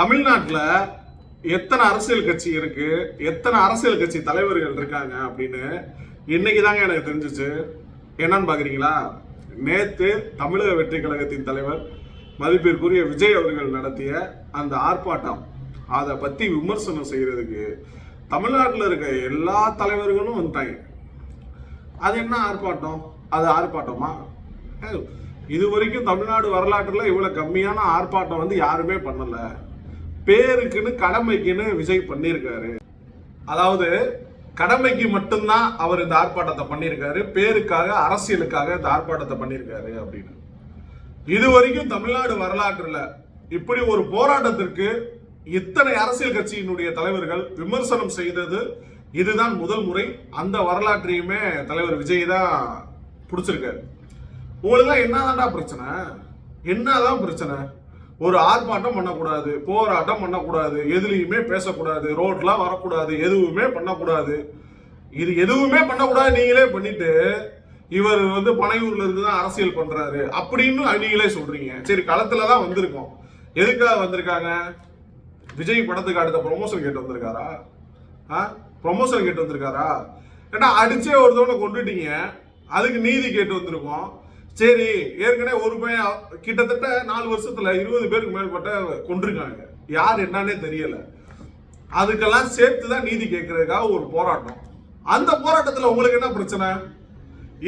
தமிழ்நாட்டில் எத்தனை அரசியல் கட்சி இருக்கு? எத்தனை அரசியல் கட்சி தலைவர்கள் இருக்காங்க அப்படின்னு இன்னைக்கு தாங்க எனக்கு தெரிஞ்சிச்சு. என்னன்னு பாக்குறீங்களா? நேத்து தமிழக வெற்றி கழகத்தின் தலைவர் மதிப்பிற்குரிய விஜய் அவர்கள் நடத்திய அந்த ஆர்ப்பாட்டம். அதை பத்தி விமர்சனம் செய்யறதுக்கு தமிழ்நாட்டில் இருக்க எல்லா தலைவர்களும் வந்துட்டாங்க. அது என்ன ஆர்ப்பாட்டம்? அது ஆர்ப்பாட்டமா? இது வரைக்கும் தமிழ்நாடு வரலாற்றுல இவ்வளவு கம்மியான ஆர்ப்பாட்டம் வந்து யாருமே பண்ணலை. பேருக்குன்னு கடமைக்குன்னு விஜய் பண்ணியிருக்காரு. அதாவது கடமைக்கு மட்டும்தான் அவர் இந்த ஆர்ப்பாட்டத்தை பண்ணியிருக்காரு பேருக்காக அரசியலுக்காக இந்த ஆர்ப்பாட்டத்தை பண்ணியிருக்காரு அப்படின்னு. இது வரைக்கும் தமிழ்நாடு வரலாற்றில் இப்படி ஒரு போராட்டத்திற்கு இத்தனை அரசியல் கட்சியினுடைய தலைவர்கள் விமர்சனம் செய்தது இதுதான் முதல் முறை. அந்த வரலாற்றையுமே தலைவர் விஜய் தான் பிடிச்சிருக்காரு. உங்களுக்கு என்னதான்டா பிரச்சனை? என்னதான் பிரச்சனை? ஒரு ஆர்ப்பாட்டம் பண்ணக்கூடாது போராட்டம் பண்ணக்கூடாது எதுலேயுமே பேசக்கூடாது ரோட்லாம் வரக்கூடாது எதுவுமே பண்ணக்கூடாது. இது எதுவுமே பண்ணக்கூடாது நீங்களே பண்ணிட்டு இவர் வந்து பனையூர்ல இருந்து தான் அரசியல் பண்றாரு அப்படின்னு நீங்களே சொல்றீங்க. சரி களத்துல தான் வந்திருக்கோம். எதுக்காக வந்திருக்காங்க? விஜய் படத்துக்கு அடுத்த ப்ரொமோஷன் கேட்டு வந்திருக்காரா? ஆ? ப்ரொமோஷன் கேட்டு வந்திருக்காரா? ஏன்னா அடிச்சே ஒருத்தவனை கொண்டுட்டீங்க. அதுக்கு நீதி கேட்டு வந்திருக்கோம். சரி ஏற்கனவே ஒரு பையன் கிட்டத்தட்ட நாலு வருஷத்துல இருபது பேருக்கு மேற்பட்ட கொண்டிருக்காங்க யார் என்னன்னே தெரியல. அதுக்கெல்லாம் சேர்த்து தான் நீதி கேட்கறதுக்காக ஒரு போராட்டம். அந்த போராட்டத்தில் உங்களுக்கு என்ன பிரச்சனை?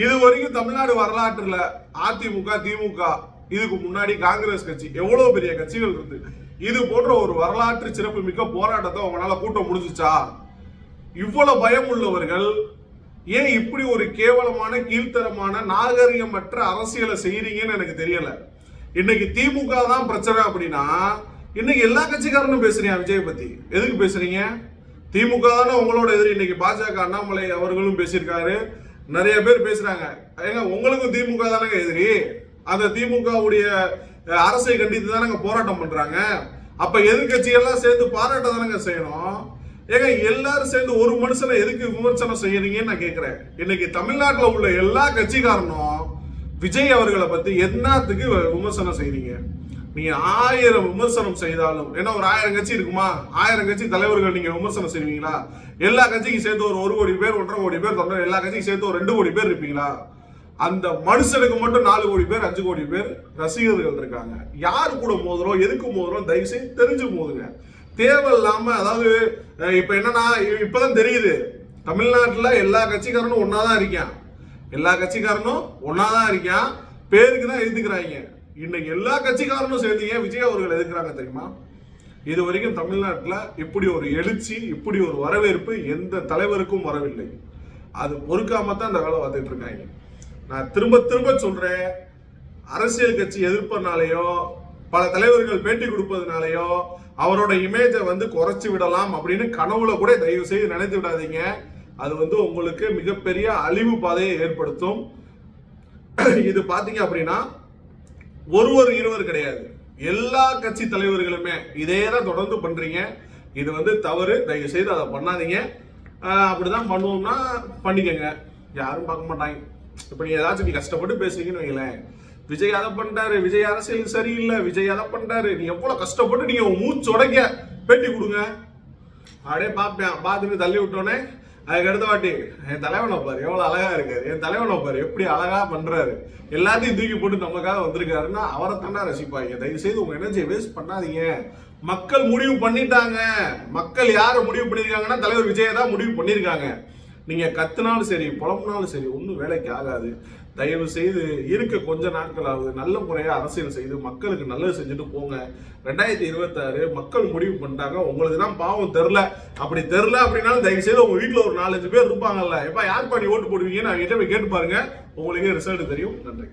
இது வரைக்கும் தமிழ்நாடு வரலாற்றுல அதிமுக திமுக இதுக்கு முன்னாடி காங்கிரஸ் கட்சி எவ்வளவு பெரிய கட்சிகள் இருந்து இது போன்ற ஒரு வரலாற்று சிறப்பு மிக்க போராட்டத்தை உங்களால கூட்ட முடிஞ்சுச்சா? இவ்வளவு பயம் உள்ளவர்கள் ஏன் இப்படி ஒரு கேவலமான கீழ்த்தரமான நாகரிகமற்ற அரசியலை செய்யறீங்கன்னு எனக்கு தெரியல. இன்னைக்கு திமுக தான் பிரச்சனை அப்படின்னா இன்னைக்கு எல்லா கட்சிக்காரனும் பேசுறீங்க விஜய் பத்தி? எதுக்கு பேசுறீங்க? திமுக தானே உங்களோட எதிரி. இன்னைக்கு பாஜக அண்ணாமலை அவர்களும் பேசியிருக்காரு. நிறைய பேர் பேசுறாங்க. ஏங்க உங்களுக்கும் திமுக தானே எதிரி? அந்த திமுகவுடைய அரசை கண்டித்து தானங்க போராட்டம் பண்றாங்க. அப்ப எதிர்கட்சிகள்லாம் சேர்ந்து பாராட்ட தானங்க செய்யணும்? ஏங்க எல்லாரும் சேர்ந்து ஒரு மனுஷனை எதுக்கு விமர்சனம் செய்யறீங்கன்னு நான் கேக்குறேன். இன்னைக்கு தமிழ்நாட்டில் உள்ள எல்லா கட்சிக்காரனும் விஜய் அவர்களை பத்தி என்னத்துக்கு விமர்சனம் செய்றீங்க? நீங்க ஆயிரம் விமர்சனம் செய்தாலும் ஏன்னா ஒரு ஆயிரம் கட்சி இருக்குமா? ஆயிரம் கட்சி தலைவர்கள் நீங்க விமர்சனம் செய்வீங்களா? எல்லா கட்சிக்கும் சேர்த்து ஒரு ஒரு கோடி பேர் ஒன்றரை கோடி பேர் தொண்டர் எல்லா கட்சிக்கும் சேர்த்து ஒரு ரெண்டு கோடி பேர் இருப்பீங்களா? அந்த மனுஷனுக்கு மட்டும் நாலு கோடி பேர் அஞ்சு கோடி பேர் ரசிகர்கள் இருக்காங்க. யாரு கூட மோதுறோம் எதுக்கு மோதுறோம்? தயவு செய்து தெரிஞ்சு மோதுங்க. தேவையில்லாம அதாவது இப்போ என்னன்னா இப்போதான் தெரியுது. தமிழ்நாட்டில் எல்லா கட்சிக்காரனும் ஒன்றா தான் இருக்கான் எல்லா கட்சிக்காரனும் ஒன்றா தான் இருக்கான் பேருக்கு தான் எதிர்க்கிறாங்க இன்னைக்கு எல்லா கட்சிக்காரனும் சேர்ந்து ஏன் விஜய் அவர்கள் எதிர்க்கிறாங்க தெரியுமா? இது வரைக்கும் தமிழ்நாட்டில் இப்படி ஒரு எழுச்சி இப்படி ஒரு வரவேற்பு எந்த தலைவருக்கும் வரவில்லை. அது பொறுக்காம தான் இந்த வேலை பார்த்துட்டு இருக்காங்க. நான் திரும்ப திரும்ப சொல்கிறேன் அரசியல் கட்சி எதிர்ப்பனாலேயோ பல தலைவர்கள் பேட்டி கொடுப்பதுனாலயோ அவரோட இமேஜை வந்து குறைச்சி விடலாம் அப்படின்னு கனவுல கூட தயவு செய்து நினைத்து விடாதீங்க. அது வந்து உங்களுக்கு மிகப்பெரிய அழிவு பாதையை ஏற்படுத்தும். இது பார்த்தீங்க அப்படின்னா ஒருவர் இருவர் கிடையாது. எல்லா கட்சி தலைவர்களுமே இதே தான் தொடர்ந்து பண்றீங்க. இது வந்து தவறு. தயவு செய்து அதை பண்ணாதீங்க. அப்படிதான் பண்ணுவோம்னா பண்ணிக்கங்க. யாரும் பார்க்க மாட்டாங்க. இப்போ நீ ஏதாச்சும் நீ கஷ்டப்பட்டு பேசுறீங்கன்னு வைங்களேன். விஜய் அதை பண்ணிட்டாரு விஜய் அரசியல் சரியில்லை விஜய் அதை பண்ணிட்டாரு நீ எவ்வளோ கஷ்டப்பட்டு நீங்கள் உன் மூச்சு உடைக்க பேட்டி கொடுங்க. அப்படியே பார்ப்பேன். பார்த்துட்டு தள்ளி விட்டோன்னே அதுக்கு அடுத்த வாட்டி என் தலைவனை பாரு எவ்வளோ அழகாக இருக்காரு. என் தலைவனை பாரு எப்படி அழகாக பண்ணுறாரு எல்லாத்தையும் தூக்கி போட்டு நமக்காக வந்திருக்காருன்னா அவரை தானே ரசிப்பாங்க. தயவு செய்து உங்க எனர்ஜியை வேஸ்ட் பண்ணாதீங்க. மக்கள் முடிவு பண்ணிட்டாங்க. மக்கள் யாரை முடிவு பண்ணியிருக்காங்கன்னா தலைவர் விஜயை தான் முடிவு பண்ணியிருக்காங்க நீங்கள் கத்துனாலும் சரி புலம்புனாலும் சரி ஒன்றும் வேலைக்கு ஆகாது. தயவு செய்து இருக்க கொஞ்ச நாட்களாவது நல்ல முறையாக அரசியல் செய்து மக்களுக்கு நல்லது செஞ்சுட்டு போங்க. ரெண்டாயிரத்தி இருபத்தாறு மக்கள் முடிவு பண்ணிட்டாங்க. உங்களுக்கு தான் பாவம் தெரில அப்படி தெரில அப்படின்னாலும் தயவு செய்து உங்கள் வீட்டில் ஒரு நாலஞ்சு பேர் இருப்பாங்கல்ல. எப்ப யார் பாடி ஓட்டு போடுவீங்கன்னு அவங்க கிட்ட போய் கேட்டு பாருங்க. உங்களுக்கே ரிசல்ட் தெரியும். நன்றி.